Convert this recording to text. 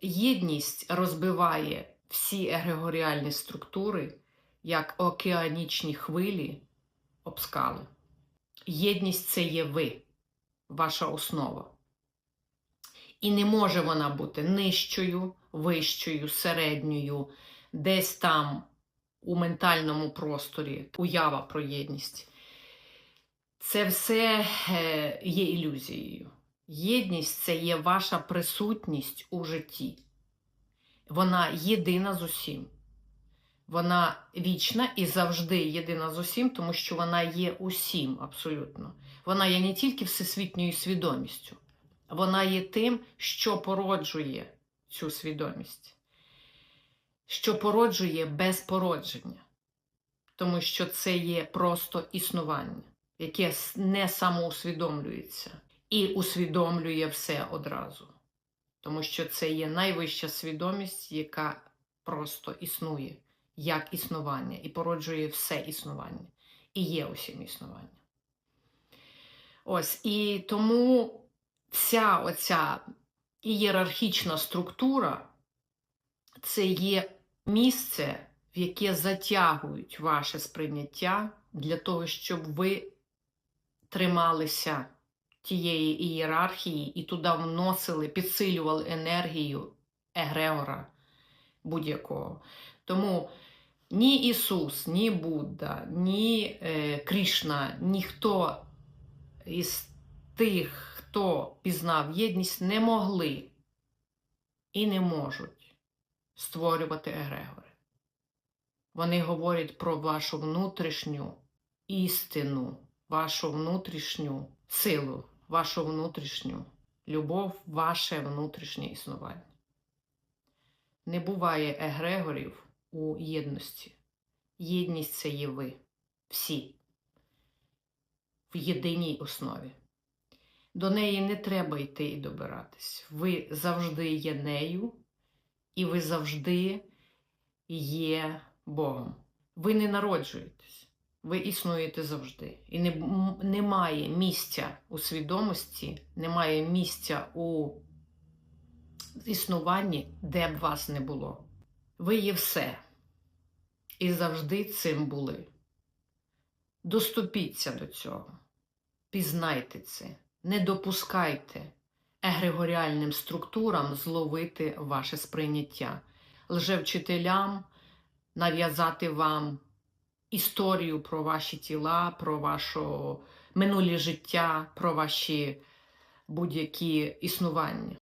Єдність розбиває всі егрегоріальні структури, як океанічні хвилі об скали. Єдність це є ви, ваша основа. І не може вона бути нижчою, вищою, середньою, десь там у ментальному просторі, уява про єдність. Це все е, є ілюзією. Єдність це є ваша присутність у житті. Вона єдина з усім. Вона вічна і завжди єдина з усім, тому що вона є усім абсолютно. Вона є не тільки всесвітньою свідомістю, вона є тим, що породжує цю свідомість, що породжує без породження, тому що це є просто існування, яке не самоусвідомлюється і усвідомлює все одразу. Тому що це є найвища свідомість, яка просто існує як існування і породжує все існування, і є усім існування. Ось і тому вся оця ієрархічна структура це є місце, в яке затягують ваше сприйняття для того, щоб ви трималися тієї ієрархії і туди вносили, підсилювали енергію Егрегора будь-якого. Тому ні Ісус, ні Будда, ні е, Крішна, ніхто із тих, хто пізнав єдність, не могли і не можуть створювати егрегори. Вони говорять про вашу внутрішню істину, вашу внутрішню силу, вашу внутрішню любов, ваше внутрішнє існування. Не буває егрегорів у єдності. Єдність це є ви, всі, в єдиній основі. До неї не треба йти і добиратись. Ви завжди є нею, і ви завжди є Богом. Ви не народжуєтесь, ви існуєте завжди. І не, немає місця у свідомості, немає місця у існуванні, де б вас не було. Ви є все. І завжди цим були. Доступіться до цього. Пізнайте це. Не допускайте егрегоріальним структурам зловити ваше сприйняття, лжевчителям нав'язати вам історію про ваші тіла, про ваше минуле життя, про ваші будь-які існування.